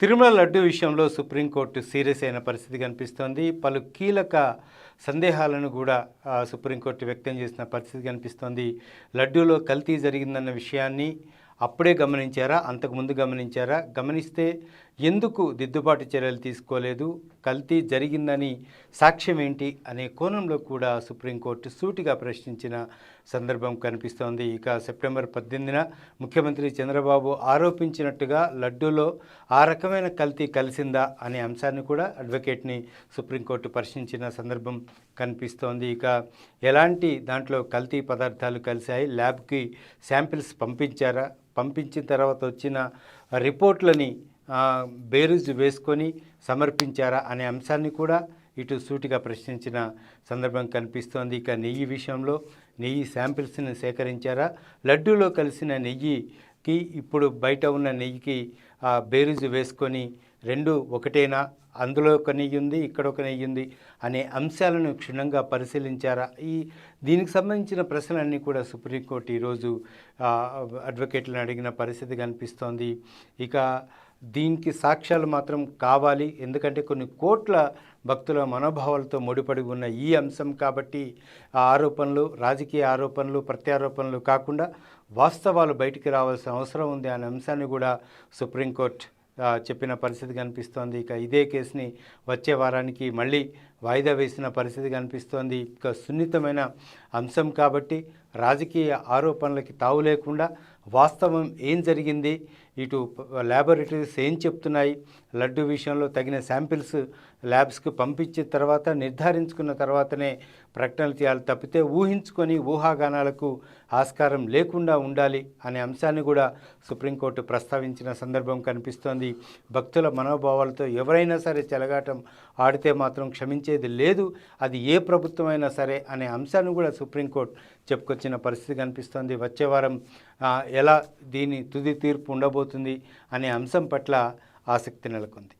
తిరుమల లడ్డు విషయంలో supreme court serious అయిన పరిస్థితి కనిపిస్తోంది. పలు కీలక సందేహాలను కూడా సుప్రీంకోర్టు వ్యక్తం చేసిన పరిస్థితి కనిపిస్తోంది. లడ్డూలో కల్తీ జరిగిందన్న విషయాన్ని అప్పుడే గమనించారా? అంతకుముందు గమనించారా? గమనిస్తే ఎందుకు దిద్దుబాటు చర్యలు తీసుకోలేదు? కల్తీ జరిగిందని సాక్ష్యం ఏంటి అనే కోణంలో కూడా సుప్రీంకోర్టు సూటిగా ప్రశ్నించిన సందర్భం కనిపిస్తోంది. ఇక సెప్టెంబర్ పద్దెనిమిదిన ముఖ్యమంత్రి చంద్రబాబు ఆరోపించినట్టుగా లడ్డూలో ఆ రకమైన కల్తీ కలిసిందా అనే అంశాన్ని కూడా అడ్వకేట్ని సుప్రీంకోర్టు పరిశీలించిన సందర్భం కనిపిస్తోంది. ఇక ఎలాంటి దాంట్లో కల్తీ పదార్థాలు కలిశాయి? ల్యాబ్కి శాంపిల్స్ పంపించారా? పంపించిన తర్వాత వచ్చిన రిపోర్ట్లని బేరీజ్ వేసుకొని సమర్పించారా అనే అంశాన్ని కూడా ఇటు సూటిగా ప్రశ్నించిన సందర్భం కనిపిస్తోంది. ఇక నెయ్యి విషయంలో నెయ్యి శాంపిల్స్ని సేకరించారా? లడ్డూలో కలిసిన నెయ్యి నెయ్యికి ఇప్పుడు బయట ఉన్న నెయ్యికి ఆ, బేరుజు వేసుకొని రెండు ఒకటేనా? అందులో ఒక నెయ్యి ఉంది ఇక్కడ ఒక నెయ్యి ఉంది అనే అంశాలను క్షుణ్ణంగా పరిశీలించారా? ఈ దీనికి సంబంధించిన ప్రశ్నలన్నీ కూడా సుప్రీంకోర్టు ఈరోజు అడ్వకేట్లను అడిగిన పరిస్థితి కనిపిస్తోంది. ఇక దీనికి సాక్ష్యాలు మాత్రం కావాలి. ఎందుకంటే కొన్ని కోట్ల భక్తుల మనోభావాలతో ముడిపడి ఉన్న ఈ అంశం కాబట్టి ఆ ఆరోపణలు రాజకీయ ఆరోపణలు ప్రత్యారోపణలు కాకుండా వాస్తవాలు బయటికి రావాల్సిన అవసరం ఉంది అనే అంశాన్ని కూడా సుప్రీంకోర్టు చెప్పిన పరిస్థితి కనిపిస్తోంది. ఇక ఇదే కేసుని వచ్చే వారానికి మళ్ళీ వాయిదా వేసిన పరిస్థితి కనిపిస్తోంది. ఇక సున్నితమైన అంశం కాబట్టి రాజకీయ ఆరోపణలకి తావు లేకుండా వాస్తవం ఏం జరిగింది? ఇటు ల్యాబొరేటరీస్ ఏం చెప్తున్నాయి? లడ్డు విషయంలో తగిన శాంపిల్స్ ల్యాబ్స్కి పంపించిన తర్వాత నిర్ధారించుకున్న తర్వాతనే ప్రకటనలు చేయాలి తప్పితే ఊహించుకొని ఊహాగానాలకు ఆస్కారం లేకుండా ఉండాలి అనే అంశాన్ని కూడా సుప్రీంకోర్టు ప్రస్తావించిన సందర్భం కనిపిస్తోంది. భక్తుల మనోభావాలతో ఎవరైనా సరే చెలగాటం ఆడితే మాత్రం క్షమించేది లేదు అది ఏ ప్రభుత్వమైనా సరే అనే అంశాన్ని కూడా సుప్రీంకోర్టు చెప్పుకొచ్చిన పరిస్థితి కనిపిస్తోంది. వచ్చే వారం ఎలా దీని తుది తీర్పు ఉండబోతుంది అనే అంశం పట్ల ఆసక్తి నెలకొంది.